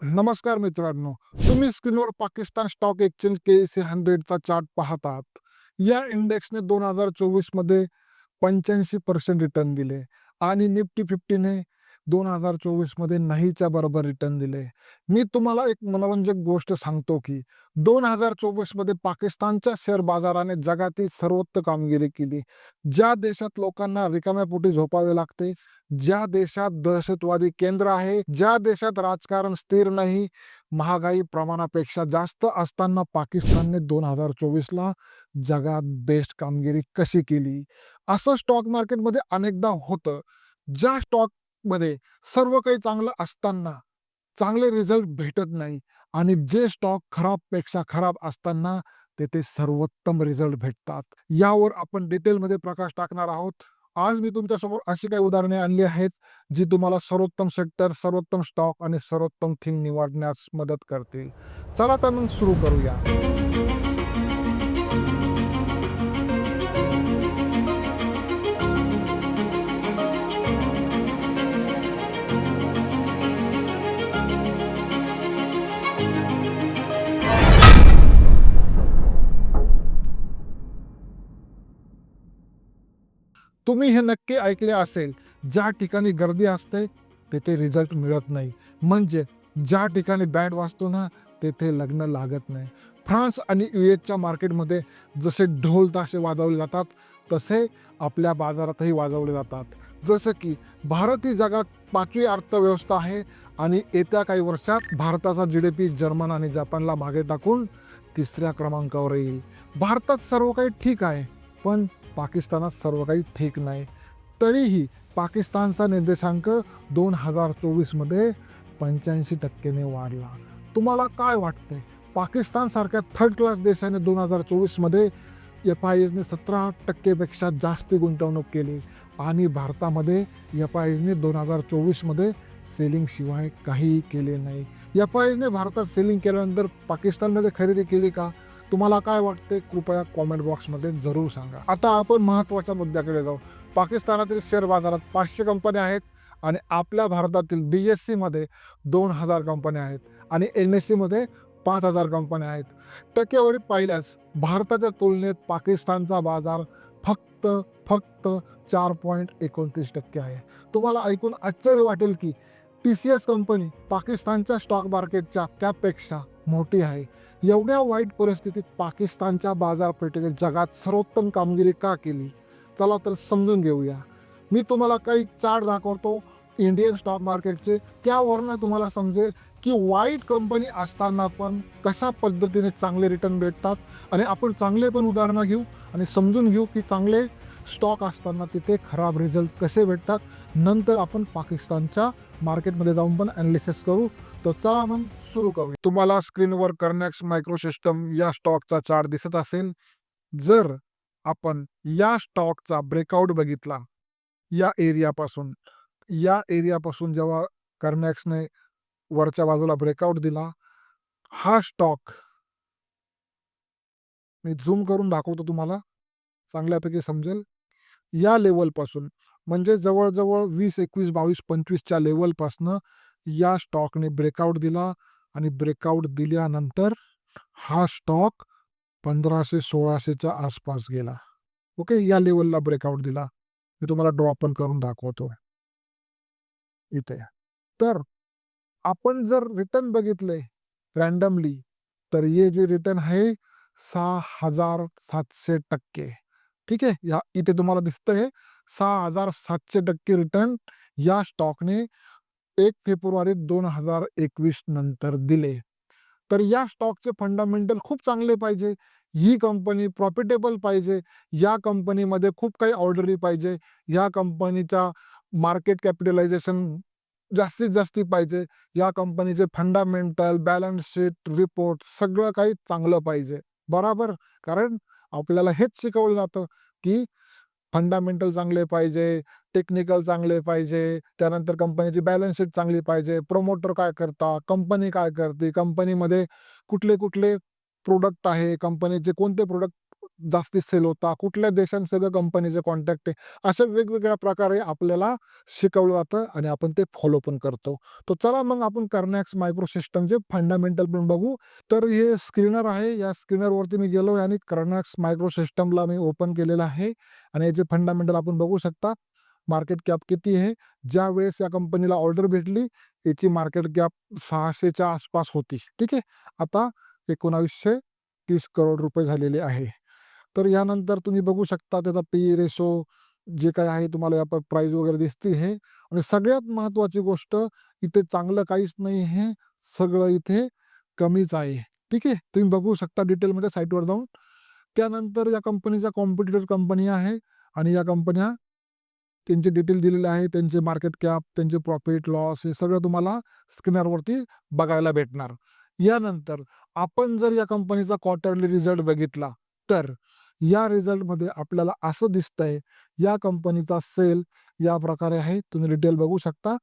नमस्कार मित्रांनो तुम्ही स्क्रीनवर Pakistan stock exchange K C हंड्रेडचा chart पाहतात या इंडेक्सने दोन हजार चोवीसमध्ये पंच्याऐंशी पर्सेंट रिटर्न दिले आणि निफ्टी फिफ्टीने दोन हजार चोवीसमध्ये नाहीच्या बरोबर रिटर्न दिले. मी तुम्हाला एक मनोरंजक गोष्ट सांगतो की दोन हजार चोवीसमध्ये पाकिस्तानच्या शेअर बाजाराने जगातील सर्वोत्तम कामगिरी केली. ज्या देशात लोकांना रिकाम्या पोटी झोपावे लागते ज्या देशात दहशतवादी केंद्र आहे ज्या देशात राजकारण स्थिर नाही महागाई प्रमाणापेक्षा जास्त असताना पाकिस्तानने दोन हजार चोवीसला जगात बेस्ट कामगिरी कशी केली? असं स्टॉक मार्केटमध्ये अनेकदा होतं. ज्या स्टॉक स्टॉकमध्ये सर्व काही चांगलं असताना चांगले रिझल्ट भेटत नाही आणि जे स्टॉक खराबपेक्षा खराब असताना तेथे सर्वोत्तम रिझल्ट भेटतात. यावर आपण डिटेलमध्ये प्रकाश टाकणार आहोत. आज मी तुमच्यासमोर अशी काही उदाहरणे आणली आहेत जी तुम्हाला सर्वोत्तम सेक्टर सर्वोत्तम स्टॉक आणि सर्वोत्तम थीम निवडण्यास मदत करतील. चला तर मग सुरू करूया. तुम्ही हे नक्की ऐकले असेल ज्या ठिकाणी गर्दी असते तेथे रिझल्ट मिळत नाही. म्हणजे ज्या ठिकाणी बॅट वाजतो ना तेथे लग्न लागत नाही. फ्रान्स आणि यू एसच्या मार्केटमध्ये जसे ढोल ताशे वाजवले जातात तसे आपल्या बाजारातही वाजवले जातात. जसं की भारत ही जगात पाचवी अर्थव्यवस्था आहे आणि येत्या काही वर्षात भारताचा जी डी पी जर्मन आणि जपानला मागे टाकून तिसऱ्या क्रमांकावर येईल. भारतात सर्व काही ठीक आहे पण पाकिस्तानात सर्व काही ठीक नाही. तरीही पाकिस्तानचा निर्देशांक दोन हजार चोवीसमध्ये पंच्याऐंशी टक्क्याने वाढला. तुम्हाला काय वाटतंय? पाकिस्तानसारख्या थर्ड क्लास देशाने दोन हजार चोवीसमध्ये एफ आय एसने सतरा टक्केपेक्षा जास्त गुंतवणूक केली आणि भारतामध्ये एफ आय एसने दोन हजार चोवीसमध्ये सेलिंगशिवाय काहीही केले नाही. एफ आय एसने भारतात सेलिंग केल्यानंतर पाकिस्तानमध्ये खरेदी केली का? तुम्हाला काय वाटते कृपया कॉमेंट बॉक्समध्ये जरूर सांगा. आता आपण महत्त्वाच्या मुद्द्याकडे जाऊ. पाकिस्तानातील शेअर बाजारात पाचशे कंपन्या आहेत आणि आपल्या भारतातील बी एस सीमध्ये दोन हजार कंपन्या आहेत आणि एन एस सीमध्ये पाच हजार कंपन्या आहेत. टक्केवारी पाहिल्यास भारताच्या तुलनेत पाकिस्तानचा बाजार फक्त फक्त चार पॉईंट एकोणतीस टक्के आहे. तुम्हाला ऐकून आश्चर्य वाटेल की टी सी एस कंपनी पाकिस्तानच्या स्टॉक मार्केटच्या त्यापेक्षा मोठी आहे. एवढ्या वाईट परिस्थितीत पाकिस्तानच्या बाजारपेठेने जगात सर्वोत्तम कामगिरी का केली? चला तर समजून घेऊया. मी तुम्हाला काही चार्ट दाखवतो. इंडियन स्टॉक मार्केटचे. त्यावरनं तुम्हाला समजेल की वाईट कंपनी असताना पण कशा पद्धतीने चांगले रिटर्न भेटतात. आणि आपण चांगले पण उदाहरणं घेऊ आणि समजून घेऊ की चांगले स्टॉक असताना तिथे खराब रिझल्ट कसे भेटतात. नंतर आपण पाकिस्तानच्या मार्केटमध्ये जाऊन पण ॲनालिसिस करू. तर चला मग सुरू करूया. तुम्हाला स्क्रीनवर कर्नॅक्स मायक्रोसिस्टम या स्टॉकचा चार्ट दिसत असेल. जर आपण या स्टॉकचा ब्रेकआउट बघितला या एरियापासून या एरियापासून जेव्हा कर्नॅक्सने वरच्या बाजूला ब्रेकआउट दिला हा स्टॉक मी झूम करून दाखवतो तुम्हाला चांगल्यापैकी समजेल. या लेवलपासून म्हणजे जवळजवळ वीस एकवीस बावीस पंचवीसच्या लेवलपासनं या स्टॉकने ब्रेकआउट दिला आणि ब्रेकआउट दिल्यानंतर हा स्टॉक पंधराशे सोळाशेच्या आसपास गेला. ओके या लेवलला ब्रेकआउट दिला. मी तुम्हाला ड्रॉ पण करून दाखवतो इथे. तर आपण जर रिटर्न बघितले रॅन्डमली तर हे जे रिटर्न आहे सहा हजार सातशे टक्के. ठीक? आहे या इथे तुम्हाला दिसतंय सहा हजार सातशे टक्के रिटर्न या स्टॉकने एक फेब्रुवारी दोन हजार एकवीस नंतर दिले. तर या स्टॉकचे फंडामेंटल खूप चांगले पाहिजे. ही कंपनी प्रॉफिटेबल पाहिजे. या कंपनीमध्ये खूप काही ऑर्डरी पाहिजे. या कंपनीचा मार्केट कॅपिटलायझेशन जास्तीत जास्ती पाहिजे. या कंपनीचे फंडामेंटल बॅलन्स शीट रिपोर्ट सगळं काही चांगलं पाहिजे. बराबर? कारण आपल्याला हेच शिकवलं जातं की फंडामेंटल चांगले पाहिजे टेक्निकल चांगले पाहिजे त्यानंतर कंपनीची बॅलन्स शीट चांगली पाहिजे प्रोमोटर काय करता कंपनी काय करते कंपनीमध्ये कुठले कुठले प्रोडक्ट आहे कंपनीचे कोणते प्रोडक्ट जास्ती सेल होता कुठल्या देशांसंग कंपनीचे कॉन्टॅक्ट आहे अशा वेगवेगळ्या प्रकारे आपल्याला शिकवलं जातं आणि आपण ते फॉलो पण करतो. तर चला मग आपण कर्नॅक्स मायक्रो सिस्टमचे फंडामेंटल पण बघू. तर हे स्क्रीनर आहे या स्क्रीनरवरती मी गेलो आणि कर्नॅक्स मायक्रो सिस्टमला मी ओपन केलेलं आहे. आणि याचे फंडामेंटल आपण बघू शकता मार्केट कॅप किती आहे. ज्या वेळेस या कंपनीला ऑर्डर भेटली याची मार्केट कॅप सहाशेच्या आसपास होती. ठीक आहे? आता एकोणावीसशे तीस करोड रुपये झालेले आहे. तर यानंतर तुम्ही बघू शकता त्याचा पी रेशो जे काय आहे तुम्हाला या प्राईज वगैरे दिसते हे. आणि सगळ्यात महत्त्वाची गोष्ट इथे चांगलं काहीच नाही आहे सगळं इथे कमीच आहे. ठीक आहे? तुम्ही बघू शकता डिटेलमध्ये साईटवर जाऊन. त्यानंतर या कंपनीच्या कॉम्पिटिटर कंपनी आहे आणि या कंपन्या त्यांचे डिटेल दिलेले आहे. त्यांचे मार्केट कॅप त्यांचे प्रॉफिट लॉस हे सगळं तुम्हाला स्क्रीनरवरती बघायला भेटणार. यानंतर आपण जर या कंपनीचा क्वार्टरली रिझल्ट बघितला तर या रिझल्टमध्ये आपल्याला असं दिसतंय या कंपनीचा सेल या प्रकारे आहे. तुम्ही डिटेल बघू शकता.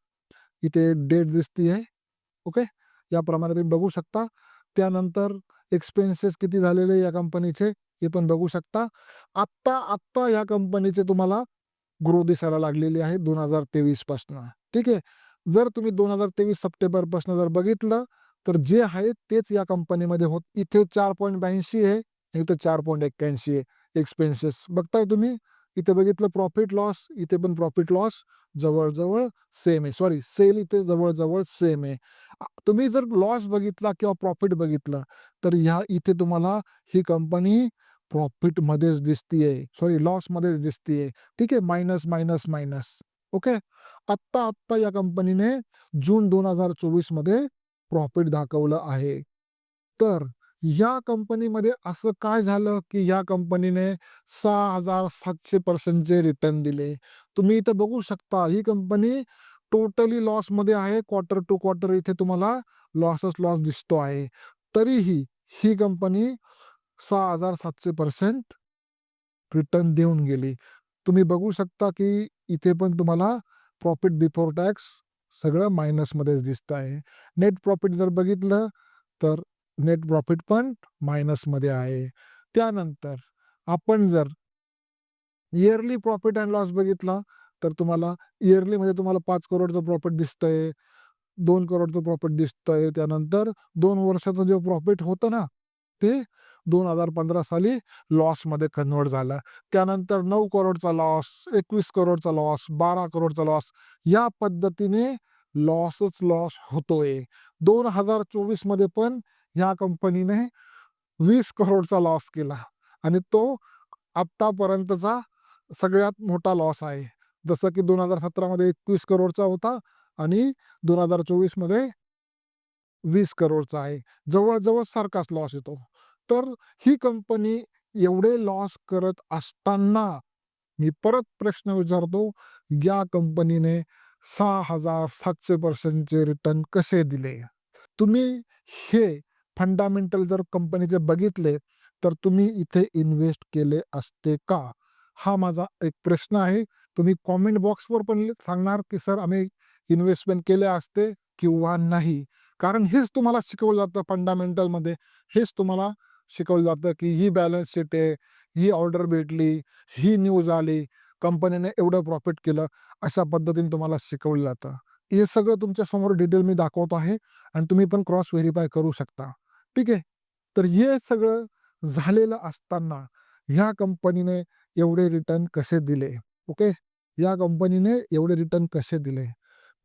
इथे डेट दिसती आहे ओके? याप्रमाणे तुम्ही बघू शकता. त्यानंतर एक्सपेन्सेस किती झालेले या कंपनीचे हे पण बघू शकता. आत्ता आत्ता या कंपनीचे तुम्हाला ग्रो दिसायला लागलेली आहे दोन हजार तेवीस पासनं ठीक आहे? जर तुम्ही दोन हजार तेवीस सप्टेंबरपासून जर बघितलं तर जे आहे तेच या कंपनीमध्ये होत. इथे चार पॉईंट ब्याऐंशी आहे. इथे चार पॉईंट एक्क्याऐंशी आहे. एक्सपेन्सेस बघताय तुम्ही? इथे बघितलं प्रॉफिट लॉस इथे पण प्रॉफिट लॉस जवळजवळ सेम आहे. सॉरी सेल इथे जवळजवळ सेम आहे. तुम्ही जर लॉस बघितला किंवा प्रॉफिट बघितलं तर ह्या इथे तुम्हाला ही कंपनी प्रॉफिटमध्येच दिसतीये. सॉरी लॉसमध्येच दिसतीये. ठीक आहे? मायनस मायनस मायनस ओके आत्ता आत्ता या कंपनीने जून दोन हजार चोवीसमध्ये प्रॉफिट दाखवलं आहे. तर या कंपनीमध्ये असं काय झालं की या कंपनीने सहा हजार सातशे पर्सेंटचे रिटर्न दिले? तुम्ही इथं बघू शकता ही कंपनी टोटली लॉसमध्ये आहे. क्वार्टर टू क्वार्टर इथे तुम्हाला लॉसच लॉस दिसतो आहे. तरीही ही कंपनी सहा हजार सातशे पर्सेंट रिटर्न देऊन गेली. तुम्ही बघू शकता की इथे पण तुम्हाला प्रॉफिट बिफोर टॅक्स सगळं मायनसमध्येच दिसतं आहे नेट प्रॉफिट जर बघितलं तर नेट प्रॉफिट पण मायनसमध्ये आहे. त्यानंतर आपण जर इयरली प्रॉफिट अँड लॉस बघितला तर तुम्हाला इयरली मध्ये म्हणजे तुम्हाला पाच करोडचं प्रॉफिट दिसतंय दोन करोडचं प्रॉफिट दिसतंय त्यानंतर दोन वर्षाचं जे प्रॉफिट होतं ना ते दोन हजार पंधरा साली लॉसमध्ये कन्वर्ट झालं. त्यानंतर नऊ करोडचा लॉस एकवीस करोडचा लॉस बारा करोडचा लॉस या पद्धतीने लॉसच लॉस होतोय. दोन हजार चोवीसमध्ये पण ह्या कंपनीने वीस करोडचा लॉस केला. आणि तो आत्तापर्यंतचा सगळ्यात मोठा लॉस आहे. जसं की दोन हजार सतरामध्ये एकवीस करोडचा होता आणि दोन हजार चोवीसमध्ये वीस करोडचा आहे. जवळजवळ सारखाच लॉस येतो. तर ही कंपनी एवढे लॉस करत असताना मी परत प्रश्न विचारतो या कंपनीने सहा हजार सातशे पर्सेंटचे रिटर्न कसे दिले? तुम्ही हे फंडामेंटल जर कंपनीचे बघितले तर तुम्ही इथे इन्व्हेस्ट केले असते का? हा माझा एक प्रश्न आहे. तुम्ही कॉमेंट बॉक्सवर पण सांगणार की सर आम्ही इन्व्हेस्टमेंट केले असते किंवा नाही? कारण हेच तुम्हाला शिकवलं जातं फंडामेंटलमध्ये हेच तुम्हाला शिकवलं जातं की ही बॅलन्स शीट आहे ही ऑर्डर भेटली ही न्यूज आली कंपनीने एवढं प्रॉफिट केलं अशा पद्धतीने तुम्हाला शिकवलं जातं. हे सगळं तुमच्यासमोर डिटेल मी दाखवत आहे आणि तुम्ही पण क्रॉस व्हेरीफाय करू शकता. ठीक आहे? तर हे सगळं झालेलं असताना ह्या कंपनीने एवढे रिटर्न कसे दिले? ओके या कंपनीने एवढे रिटर्न कसे दिले?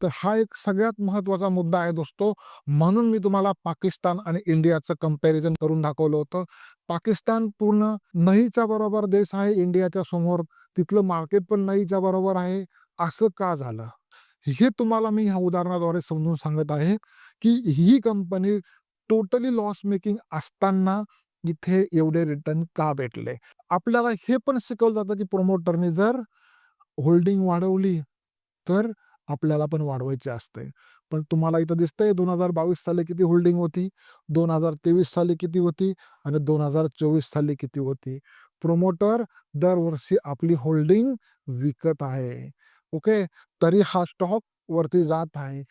तर हा एक सगळ्यात महत्त्वाचा मुद्दा आहे दोस्तो. म्हणून मी तुम्हाला पाकिस्तान आणि इंडियाचं कंपॅरिझन करून दाखवलं होतं. पाकिस्तान पूर्ण नाहीच्या बरोबर देश आहे इंडियाच्या समोर. तिथलं मार्केट पण नाहीच्या बरोबर आहे. असं का झालं? हे तुम्हाला मी ह्या उदाहरणाद्वारे समजून सांगत आहे की ही कंपनी टोटली लॉस मेकिंग असताना इथे एवढे रिटर्न का भेटले? आपल्याला हे पण शिकवलं जातं की प्रमोटरने जर होल्डिंग वाढवली तर आपल्याला पण वाढवायचे असते. पण तुम्हाला इथं दिसतंय दोन हजार बावीस साली किती होल्डिंग होती दोन हजार तेवीस साली किती होती आणि दोन हजार चोवीस साली किती होती. प्रोमोटर दरवर्षी आपली होल्डिंग विकत आहे. ओके? तरी हा स्टॉक वरती जात आहे.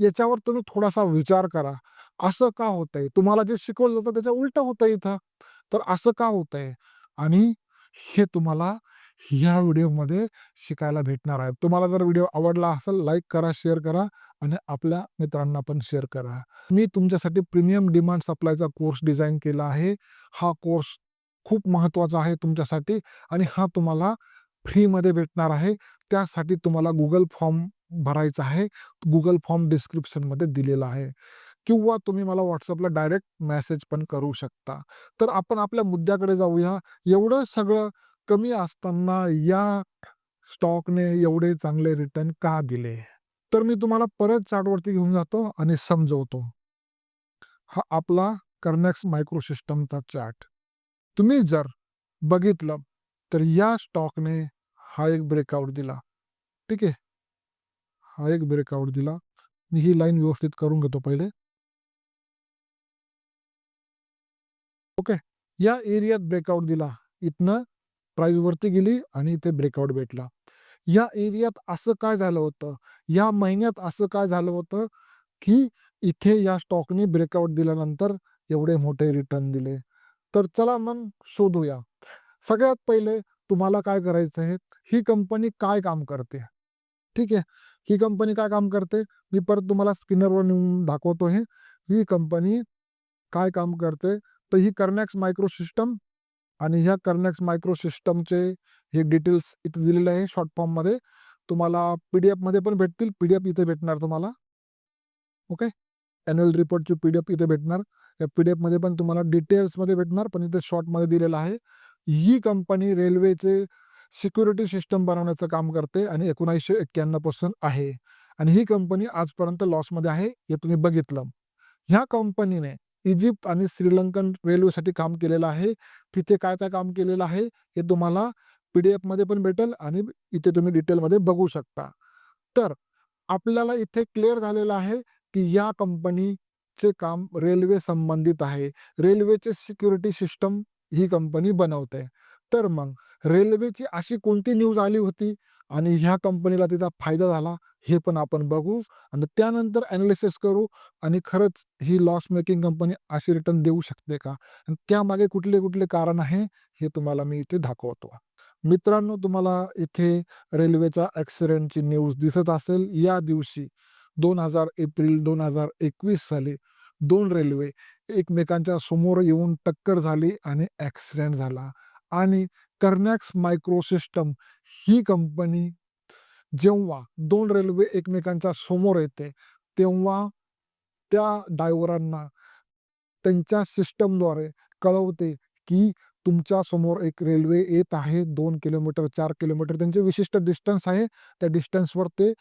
याच्यावर तुम्ही थोडासा विचार करा. असं का होतंय? तुम्हाला जे शिकवलं जातं त्याच्या उलट होतं इथं. तर असं का होतंय? आणि हे तुम्हाला ह्या व्हिडिओमध्ये शिकायला भेटणार आहे. तुम्हाला जर व्हिडिओ आवडला असेल लाईक करा शेअर करा आणि आपल्या मित्रांना पण शेअर करा. मी तुमच्यासाठी प्रीमियम डिमांड सप्लायचा कोर्स डिझाईन केला आहे. हा कोर्स खूप महत्त्वाचा आहे तुमच्यासाठी आणि हा तुम्हाला फ्रीमध्ये भेटणार आहे. त्यासाठी तुम्हाला गुगल फॉर्म भरायचा आहे गुगल फॉर्म डिस्क्रिप्शनमध्ये दिलेला आहे. किंवा तुम्ही मला व्हॉट्सअपला डायरेक्ट मेसेज पण करू शकता. तर आपण आपल्या मुद्द्याकडे जाऊया. एवढं सगळं कमी असताना या स्टॉकने एवढे चांगले रिटर्न का दिले? तर मी तुम्हाला परत चार्टवरती घेऊन जातो आणि समजवतो. हा आपला कर्नॅक्स मायक्रोसिस्टमचा चार्ट. तुम्ही जर बघितलं तर या स्टॉकने हा एक ब्रेकआउट दिला. ठीक आहे? हा एक ब्रेकआउट दिला. मी ही लाईन व्यवस्थित करून घेतो पहिले. ओके या एरियात ब्रेकआउट दिला. इथनं प्राईज वरती गेली आणि इथे ब्रेकआउट भेटला. या एरियात असं काय झालं होतं? या महिन्यात असं काय झालं होतं की इथे या स्टॉकने ब्रेकआउट दिल्यानंतर एवढे मोठे रिटर्न दिले. तर चला मग शोधूया. सगळ्यात पहिले तुम्हाला काय करायचं आहे ही कंपनी काय काम करते? ठीक आहे. ही कंपनी काय काम करते? मी परत तुम्हाला स्क्रीनरवर नेऊन दाखवतो हे ही कंपनी काय काम करते? तर ही कर्नॅक्स मायक्रो सिस्टम आणि ह्या कर्नॅक्स मायक्रो सिस्टमचे हे डिटेल्स इथे दिलेले आहे शॉर्ट फॉर्ममध्ये. तुम्हाला पी डी एफमध्ये पण भेटतील. पी डी एफ इथे भेटणार तुम्हाला. ओके? ॲन्युअल रिपोर्टची पी डी एफ इथे भेटणार. या पी डी एफमध्ये पण तुम्हाला डिटेल्समध्ये भेटणार. पण इथे शॉर्टमध्ये दिलेलं आहे. ही कंपनी रेल्वेचे सिक्युरिटी सिस्टम बनवण्याचं काम करते आणि एकोणीसशे एक्क्याण्णवपासून आहे. आणि ही कंपनी आजपर्यंत लॉसमध्ये आहे हे तुम्ही बघितलं. ह्या कंपनीने इजिप्त आणि श्रीलंकन रेल्वेसाठी काम केलेलं आहे. तिथे काय काय काम केलेलं आहे हे तुम्हाला पी डी एफमध्ये पण भेटेल आणि इथे तुम्ही डिटेलमध्ये बघू शकता. तर आपल्याला इथे क्लिअर झालेलं आहे की या कंपनीचे काम रेल्वे संबंधित आहे. रेल्वेचे सिक्युरिटी सिस्टम ही कंपनी बनवते. तर मग रेल्वेची अशी कोणती न्यूज आली होती? आणि ह्या कंपनीला तिचा फायदा झाला हे पण आपण बघू. आणि त्यानंतर ॲनालिसिस करू. आणि खरंच ही लॉस मेकिंग कंपनी अशी रिटर्न देऊ शकते का? आणि त्यामागे कुठले कुठले कारण आहे हे तुम्हाला मी इथे दाखवतो. मित्रांनो तुम्हाला इथे रेल्वेचा ॲक्सिडेंटची न्यूज दिसत असेल. या दिवशी दोन हजार एप्रिल दोन हजार एकवीस साली दोन रेल्वे एकमेकांच्या समोर येऊन टक्कर झाली आणि ॲक्सिडेंट झाला. आणि कर्नॅक्स मायक्रोसिस्टम ही कंपनी जेव्हा दोन रेल्वे एकमेकांच्या समोर येते तेव्हा त्या डायव्हरांना त्यांच्या सिस्टमद्वारे कळवते की तुमच्यासमोर एक रेल्वे येत आहे दोन किलोमीटर चार किलोमीटर त्यांचे विशिष्ट डिस्टन्स आहे. त्या डिस्टन्सवर ते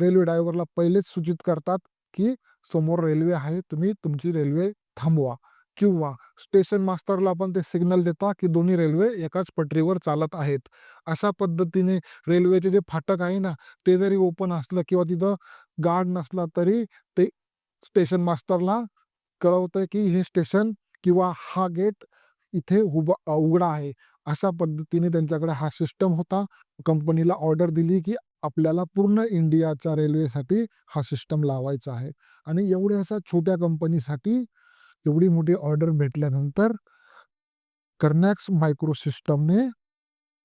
रेल्वे ड्रायव्हरला पहिलेच सूचित करतात की समोर रेल्वे आहे तुम्ही तुमची रेल्वे थांबवा. किंवा स्टेशन मास्टरला आपण ते सिग्नल देता की दोन्ही रेल्वे एकाच पटरीवर चालत आहेत. अशा पद्धतीने रेल्वेचे जे फाटक आहे ना ते जरी ओपन असलं किंवा तिथं गार्ड नसला तरी ते स्टेशन मास्टरला कळवतं की हे स्टेशन किंवा हा गेट इथे उभा उघडा आहे. अशा पद्धतीने त्यांच्याकडे हा सिस्टम होता. कंपनीला ऑर्डर दिली की आपल्याला पूर्ण इंडियाच्या रेल्वेसाठी हा सिस्टम लावायचा आहे. आणि एवढ्या अशा छोट्या कंपनीसाठी एवढी मोठी ऑर्डर भेटल्यानंतर कर्नॅक्स मायक्रो सिस्टमने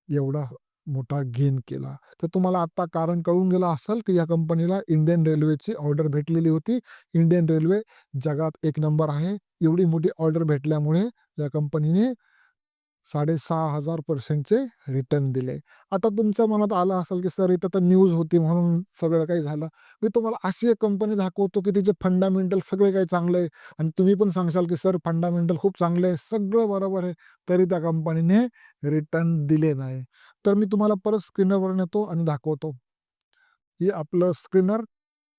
एवढा मोठा गेन केला. तर तुम्हाला आता कारण कळून गेलं असेल की या कंपनीला इंडियन रेल्वेची ऑर्डर भेटलेली होती. इंडियन रेल्वे जगात एक नंबर आहे. एवढी मोठी ऑर्डर भेटल्यामुळे या कंपनीने साडेसहा हजार पर्सेंटचे रिटर्न दिले. आता तुमच्या मनात आलं असेल की सर इथं तर न्यूज होती म्हणून सगळं काही झालं. मी तुम्हाला अशी एक कंपनी दाखवतो की तिचे फंडामेंटल सगळे काही चांगलं आहे. आणि तुम्ही पण सांगशाल की सर फंडामेंटल खूप चांगले आहे. सगळं बरोबर आहे. तरी त्या कंपनीने रिटर्न दिले नाही. तर मी तुम्हाला परत स्क्रीनरवर नेतो आणि दाखवतो. हे आपलं स्क्रीनर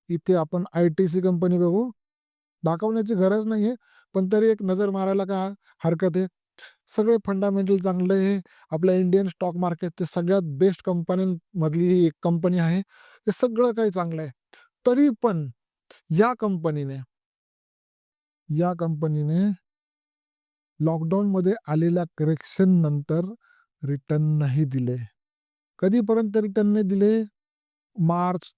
इथे आपण आय टी सी कंपनी बघू. दाखवण्याची गरज नाही आहे पण तरी एक नजर मारायला का हरकत आहे? सगळे फंडामेंटल चांगले आहे. आपल्या इंडियन स्टॉक मार्केटचे सगळ्यात बेस्ट कंपन्यांमधली ही एक कंपनी आहे. हे सगळं काही चांगलं आहे. तरी पण या कंपनीने या कंपनीने लॉकडाऊनमध्ये आलेल्या करेक्शन नंतर रिटर्न नाही दिले. कधीपर्यंत रिटर्न नाही दिले? मार्च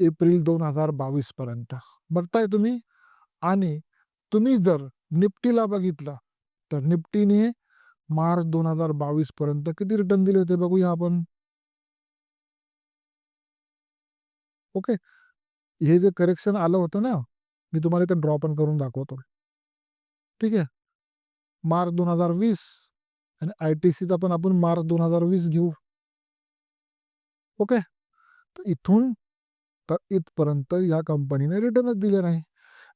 एप्रिल दोन हजार बावीस पर्यंत. बघताय तुम्ही? आणि तुम्ही जर निफ्टीला बघितलं तर निफ्टीने मार्च दोन हजार बावीस पर्यंत किती रिटर्न दिले होते बघूया आपण. ओके हे जे करेक्शन आलं होतं ना मी तुम्हाला इथे ड्रॉ पण करून दाखवतो. ठीक आहे. मार्च दोन हजार वीस आणि आय टी सीचा पण आपण मार्च दोन हजार वीस घेऊ. ओके तर इथून तर इथपर्यंत या कंपनीने रिटर्नच दिले नाही.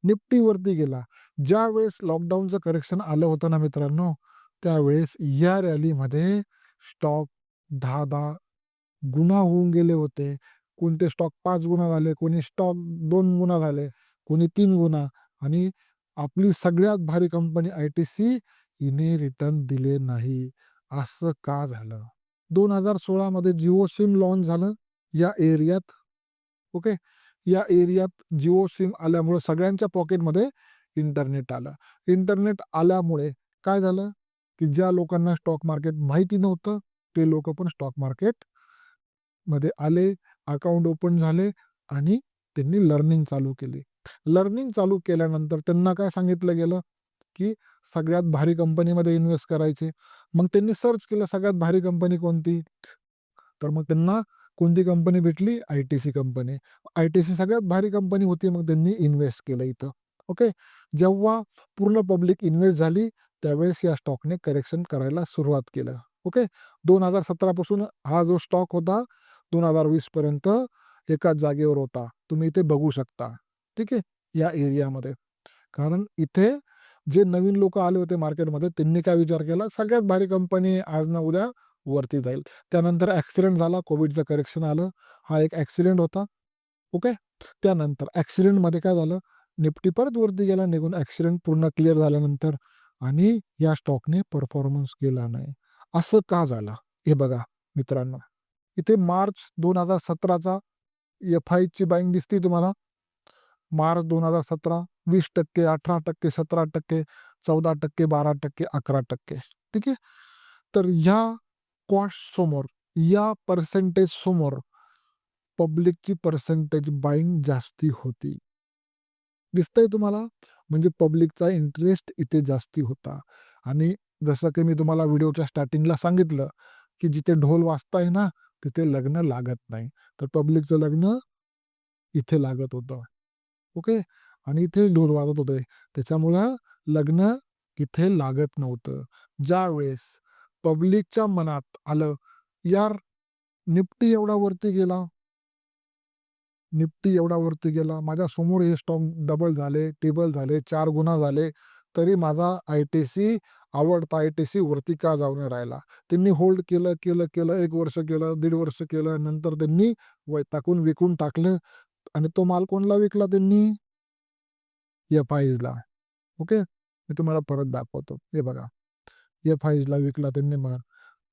निफ्टीवरती गेला. ज्या वेळेस लॉकडाऊनचं करेक्शन आलं होतं ना मित्रांनो त्यावेळेस या रॅलीमध्ये स्टॉक दहा दहा गुन्हा होऊन गेले होते. कोणते स्टॉक पाच गुन्हा झाले कोणी स्टॉक दोन गुन्हा झाले कोणी तीन गुन्हा आणि आपली सगळ्यात भारी कंपनी आय टी सी हिने रिटर्न दिले नाही. असं का झालं? दोन हजार सोळामध्ये जिओ सिम लॉन्च झालं या एरियात ओके या एरियात जिओ सिम आल्यामुळे सगळ्यांच्या पॉकेटमध्ये इंटरनेट आलं. इंटरनेट आल्यामुळे काय झालं? की ज्या लोकांना स्टॉक मार्केट माहिती नव्हतं ते लोक पण स्टॉक मार्केटमध्ये आले अकाउंट ओपन झाले आणि त्यांनी लर्निंग चालू केली. लर्निंग चालू केल्यानंतर त्यांना काय सांगितलं गेलं? की सगळ्यात भारी कंपनीमध्ये इन्व्हेस्ट करायचे. मग त्यांनी सर्च केलं सगळ्यात भारी कंपनी कोणती? तर मग त्यांना कोणती कंपनी भेटली? I T C company. I T C सगळ्यात भारी कंपनी होती मग त्यांनी इन्व्हेस्ट केलं इथं. ओके? जेव्हा पूर्ण पब्लिक इन्व्हेस्ट झाली त्यावेळेस या स्टॉकने करेक्शन करायला सुरुवात केलं. ओके? दोन हजार सतरापासून हा जो स्टॉक होता दोन हजार वीसपर्यंत एकाच जागेवर होता. तुम्ही इथे बघू शकता. ठीक आहे? या एरियामध्ये. कारण इथे जे नवीन लोक आले होते मार्केटमध्ये त्यांनी काय विचार केला? सगळ्यात भारी कंपनी आज ना उद्या. वरती जाईल. त्यानंतर ॲक्सिडेंट झाला कोविडचं करेक्शन आलं. हा एक ॲक्सिडेंट होता. ओके त्यानंतर ॲक्सिडेंटमध्ये काय झालं? निफ्टी परत वरती गेला निघून ॲक्सिडेंट पूर्ण क्लिअर झाल्यानंतर आणि या स्टॉकने परफॉर्मन्स केला नाही. असं का झालं? हे बघा मित्रांनो. इथे मार्च दोन हजार सतराचा एफ आयची बाईंग दिसते तुम्हाला. मार्च दोन हजार सतरा वीस टक्के अठरा टक्के सतरा टक्के चौदा टक्के बारा टक्के अकरा टक्के. ठीक आहे? तर ह्या कॉस्ट समोर या पर्सेंटेज समोर पब्लिकची पर्सेंटेज बाईंग जास्ती होती. दिसतंय तुम्हाला? म्हणजे पब्लिकचा इंटरेस्ट इथे जास्ती होता. आणि जसं की मी तुम्हाला व्हिडिओच्या स्टार्टिंगला सांगितलं की जिथे ढोल वाजताय ना तिथे लग्न लागत नाही. तर पब्लिकचं लग्न इथे लागत होतं. ओके? आणि इथे ढोल वाजत होते. त्याच्यामुळं लग्न इथे लागत नव्हतं. ज्या वेळेस पब्लिकच्या मनात आलं. यार निफ्टी एवढा वरती गेला. निफ्टी एवढा वरती गेला. माझ्यासमोर हे स्टॉक डबल झाले टेबल झाले चार गुन्हा झाले. तरी माझा आय टी सी आवडता आय टी सी वरती का जाऊन राहिला? त्यांनी होल्ड केलं केलं केलं एक वर्ष केलं दीड वर्ष केलं. नंतर त्यांनी वैताकून विकून टाकलं. आणि तो माल कोणला विकला त्यांनी? एफ आय ओके मी तुम्हाला परत दाखवतो. हे बघा. एफ आयजला विकला त्यांनी माल.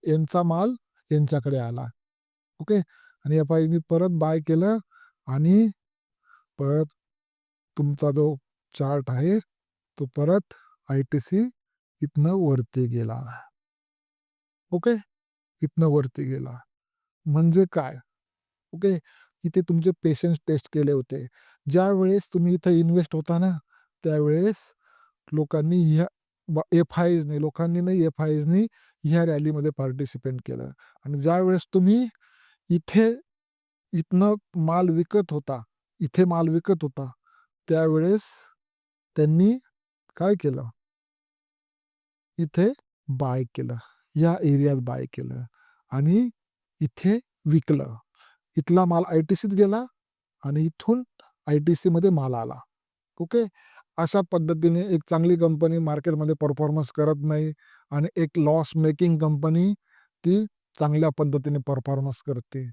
यांचा माल यांच्याकडे आला. ओके? आणि एफ आयनी परत बाय केलं आणि परत तुमचा जो चार्ट आहे तो परत आय टी सी इथनं वरती गेला. ओके? इथनं वरती गेला. म्हणजे काय? ओके? इथे तुमचे पेशन्स टेस्ट केले होते. ज्या वेळेस तुम्ही इथं इन्व्हेस्ट होता ना त्यावेळेस लोकांनी ह्या एफ आयजनी लोकांनी नाही एफ आयजनी ह्या रॅलीमध्ये पार्टिसिपेट केलं. आणि ज्या वेळेस तुम्ही इथे इथनं माल विकत होता इथे माल विकत होता त्यावेळेस त्यांनी काय केलं? इथे बाय केलं. या एरियात बाय केलं. आणि इथे विकलं. इथला माल आय टी सीत गेला आणि इथून आय टी सीमध्ये माल आला. ओके? अशा पद्धतीने एक चांगली कंपनी मार्केटमध्ये परफॉर्मन्स करत नाही आणि एक लॉस मेकिंग कंपनी ती चांगल्या पद्धतीने परफॉर्मन्स करते.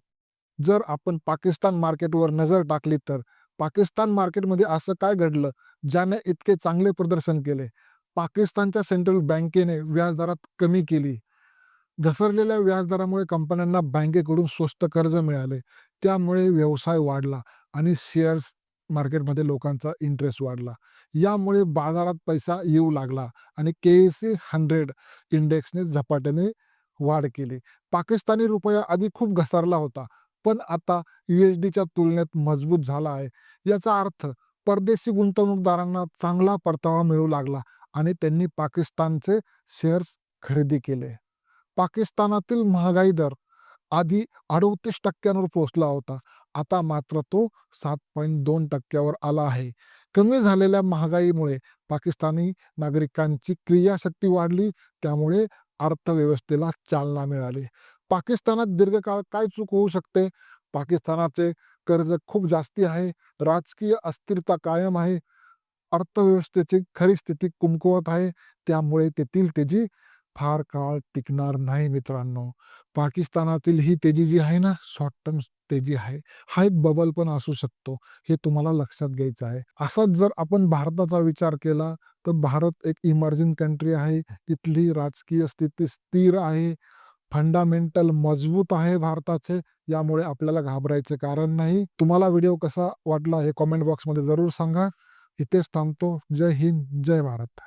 जर आपण पाकिस्तान मार्केटवर नजर टाकली तर पाकिस्तान मार्केटमध्ये असं काय घडलं ज्याने इतके चांगले प्रदर्शन केले? पाकिस्तानच्या सेंट्रल बँकेने व्याजदरात कमी केली. घसरलेल्या व्याजदरामुळे कंपन्यांना बँकेकडून स्वस्त कर्ज मिळाले. त्यामुळे व्यवसाय वाढला आणि शेअर्स मार्केटमध्ये लोकांचा इंटरेस्ट वाढला. यामुळे बाजारात पैसा येऊ लागला आणि के सी हंड्रेड इंडेक्सने झपाट्याने वाढ केली. पाकिस्तानी रुपया आधी खूप घसरला होता पण आता यू डीच्या तुलनेत मजबूत झाला आहे. याचा अर्थ परदेशी गुंतवणूकदारांना चांगला परतावा मिळू लागला आणि त्यांनी पाकिस्तानचे शेअर्स खरेदी केले. पाकिस्तानातील महागाई दर आधी अडोतीस टक्क्यांवर पोहोचला होता. आता मात्र तो सात पॉईंट दोन टक्क्यावर आला आहे. कमी झालेल्या महागाईमुळे पाकिस्तानी नागरिकांची क्रियाशक्ती वाढली त्यामुळे अर्थव्यवस्थेला चालना मिळाली. पाकिस्तानात दीर्घकाळ काय चूक होऊ शकते? पाकिस्तानाचे कर्ज खूप जास्ती आहे राजकीय अस्थिरता कायम आहे अर्थव्यवस्थेची खरी स्थिती कुमकुवत आहे त्यामुळे तेथील तेजी फार काळ टिकणार नाही मित्रांनो. पाकिस्तानातील ही तेजी जी आहे ना शॉर्ट टर्म तेजी आहे हा एक बबल पण असू शकतो हे तुम्हाला लक्षात घ्यायचं आहे. असाच जर आपण भारताचा विचार केला तर भारत एक इमर्जिंग कंट्री आहे तिथली राजकीय स्थिती स्थिर आहे फंडामेंटल मजबूत आहे भारताचे यामुळे आपल्याला घाबरायचे कारण नाही. तुम्हाला व्हिडिओ कसा वाटला हे कॉमेंट बॉक्समध्ये जरूर सांगा. इथेच थांबतो. जय हिंद जय भारत.